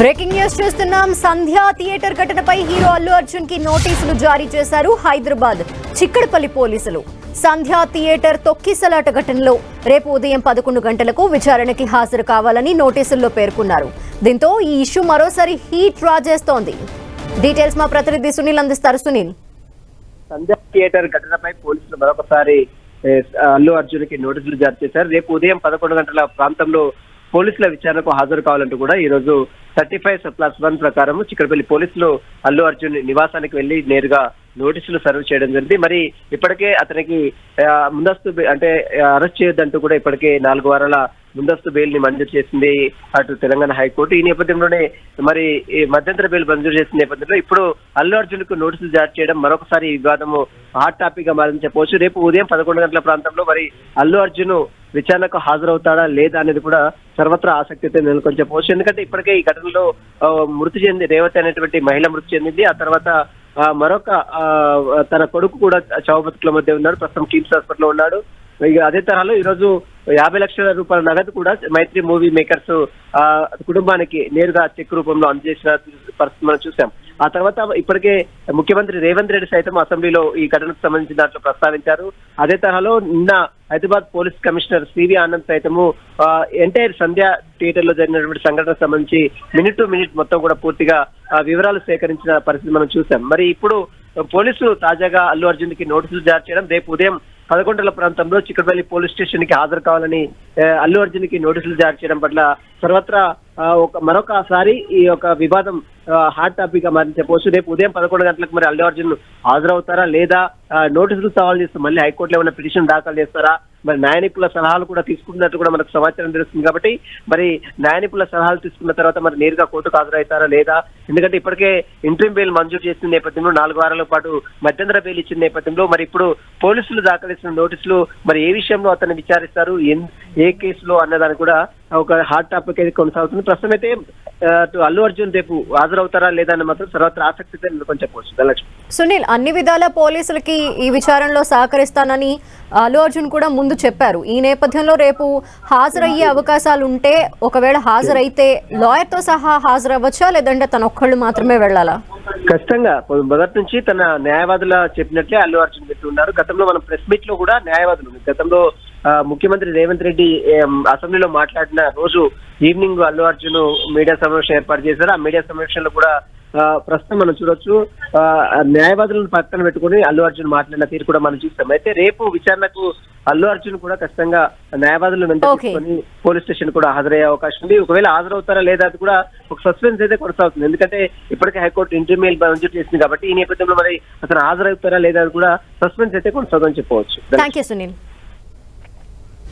Breaking news చూస్తున్నాం. Sandhya theatre ఘటనపై hero Allu అర్జున్కి నోటీసులు జారీ చేశారు హైదరాబాద్ చిక్కడపల్లి పోలీసులు. సంధ్యా థియేటర్ తొక్కిసలాట ఘటనలో రేపు ఉదయం పదకొండు గంటలకు విచారణకి హాజరు కావాలని నోటీసుల్లో పేర్కొన్నారు. దీంతో ఈ ఇష్యూ మరోసారి హీట్ రాజేస్తోంది. డీటెయిల్స్ మా ప్రతినిధి సునీల్ అందిస్తారు. సునీల్. సంధ్యా థియేటర్ ఘటనపై పోలీసులు మరొకసారి అల్లు అర్జున్కి నోటీసులు జారీ చేశారు. రేపు ఉదయం పదకొండు గంటల ప్రాంతంలో పోలీసుల విచారణకు హాజరు కావాలంటూ కూడా ఈ రోజు థర్టీ ఫైవ్ ప్లస్ వన్ ప్రకారం చిక్కడపల్లి పోలీసులు అల్లు అర్జున్ నివాసానికి వెళ్ళి నేరుగా నోటీసులు సర్వ్ చేయడం జరిగింది. మరి ఇప్పటికే అతనికి ముందస్తు అంటే అరెస్ట్ చేయొద్దంటూ కూడా ఇప్పటికే నాలుగు వారాల ముందస్తు బెయిల్ని మంజూరు చేసింది అటు తెలంగాణ హైకోర్టు. ఈ నేపథ్యంలోనే మరి ఈ మధ్యంతర బెయిల్ మంజూరు చేసిన నేపథ్యంలో ఇప్పుడు అల్లు అర్జున్కు నోటీసులు జారీ చేయడం మరొకసారి వివాదము హాట్ టాపిక్గా మారింది చెప్పవచ్చు. రేపు ఉదయం పదకొండు గంటల ప్రాంతంలో మరి అల్లు అర్జున్ విచారణకు హాజరవుతాడా లేదా అనేది కూడా సర్వత్రా ఆసక్తితో నెలకొని చెప్పవచ్చు ఎందుకంటే ఇప్పటికే ఈ ఘటనలో ఆ, మృతి చెంది రేవతి అనేటువంటి మహిళ మృతి చెందింది. ఆ తర్వాత మరొక ఆ, తన కొడుకు కూడా చావు బతుకుల మధ్య ఉన్నాడు. ప్రస్తుతం కిమ్స్ హాస్పిటల్లో ఉన్నాడు. ఇక అదే తరహాలో ఈ రోజు యాభై లక్షల రూపాయల నగదు కూడా మైత్రి మూవీ మేకర్స్ ఆ కుటుంబానికి నేరుగా చెక్ రూపంలో అందజేసిన పరిస్థితి మనం చూసాం. ఆ తర్వాత ఇప్పటికే ముఖ్యమంత్రి రేవంత్ రెడ్డి సైతం అసెంబ్లీలో ఈ ఘటనకు సంబంధించిన దాంట్లో ప్రస్తావించారు. అదే తరహాలో నిన్న Hyderabad police commissioner CV Anand సైతము ఎంటైర్ సంధ్య థియేటర్లో జరిగినటువంటి సంఘటనకు సంబంధించి మినిట్ టు మినిట్ మొత్తం కూడా పూర్తిగా వివరాలు సేకరించిన పరిస్థితి మనం చూసాం. మరి ఇప్పుడు పోలీసులు తాజాగా అల్లు అర్జున్కి నోటీసులు జారీ చేయడం రేపు ఉదయం పదకొండుల ప్రాంతంలో చిక్కడపల్లి పోలీస్ స్టేషన్కి హాజరు కావాలని అల్లు అర్జున్కి నోటీసులు జారీ చేయడం పట్ల సర్వత్రా ఆ, ఒక మరొకసారి ఈ యొక్క వివాదం హాట్ టాపిక్గా మారింది చెప్పవచ్చు రేపు ఉదయం పదకొండు గంటలకు మరి అల్లు అర్జున్ హాజరవుతారా లేదా నోటీసులు సవాల్ చేస్తూ మళ్ళీ హైకోర్టులో ఏమైనా పిటిషన్ దాఖలు చేస్తారా? మరి న్యాయ నిపుణుల సలహాలు కూడా తీసుకున్నట్టు కూడా మనకు సమాచారం తెలుస్తుంది కాబట్టి మరి న్యాయ నిపుణుల సలహాలు తీసుకున్న తర్వాత మరి నేరుగా కోర్టుకు హాజరవుతారా లేదా? ఎందుకంటే ఇప్పటికే ఇంట్రీమ్ బెయిల్ మంజూరు చేసిన నేపథ్యంలో నాలుగు వారాల పాటు మధ్యంతర బెయిల్ ఇచ్చిన నేపథ్యంలో మరి ఇప్పుడు పోలీసులు దాఖలు నోటీసులు మరి ఏ విషయంలో అతన్ని విచారిస్తారు? ఏ కేసులో అన్నదాన్ని కూడా ఒక హాట్ టాపిక్ అయితే కొనసాగుతుంది. ప్రస్తుతం అయితే అల్లు అర్జున్ రేపు హాజరవుతారా లేదా అని మాత్రం సర్వత్రా ఆసక్తితో నెలకొని చెప్పవచ్చు. ధనలక్ష్మి. సునీల్ అన్ని విధాల పోలీసులకి ఈ విచారణలో సహకరిస్తానని అల్లు అర్జున్ కూడా ముందు చెప్పారు. ఈ నేపథ్యంలో రేపు హాజరయ్యే అవకాశాలు ఉంటే ఒకవేళ హాజరైతే లాయర్తో సహా హాజరవ్వచ్చా లేదంటే తన ఒక్కళ్ళు మాత్రమే వెళ్ళాలా? ఖచ్చితంగా. మొదటి నుంచి తన న్యాయవాదుల చెప్పినట్లే అల్లు అర్జున్ పెట్టున్నారు గతంలో మనం ప్రెస్ మీట్లో కూడా న్యాయవాదులు. గతంలో ముఖ్యమంత్రి రేవంత్ రెడ్డి అసెంబ్లీలో మాట్లాడిన రోజు ఈవినింగ్ అల్లు అర్జున్ మీడియా సమావేశం ఏర్పాటు చేశారు. ఆ మీడియా సమావేశంలో కూడా ప్రస్తుతం మనం చూడొచ్చు న్యాయవాదులను పక్కన పెట్టుకుని అల్లు అర్జున్ మాట్లాడిన తీరు కూడా మనం చూస్తాం. అయితే రేపు విచారణకు అల్లు అర్జున్ కూడా ఖచ్చితంగా న్యాయవాదులను వెంట Okay. తీసుకొని పోలీస్ స్టేషన్ కూడా హాజరయ్యే అవకాశం ఉంది. ఒకవేళ హాజరవుతారా లేదా అది కూడా ఒక సస్పెన్స్ అయితే కొనసాగుతుంది. ఎందుకంటే ఇప్పటికే హైకోర్టు ఇంటర్మీల్ మంజూరు చేసింది కాబట్టి ఈ నేపథ్యంలో మరి అతను హాజరవుతారా లేదా అది కూడా సస్పెన్స్ అయితే కొనసాగుతుందని చెప్పవచ్చు.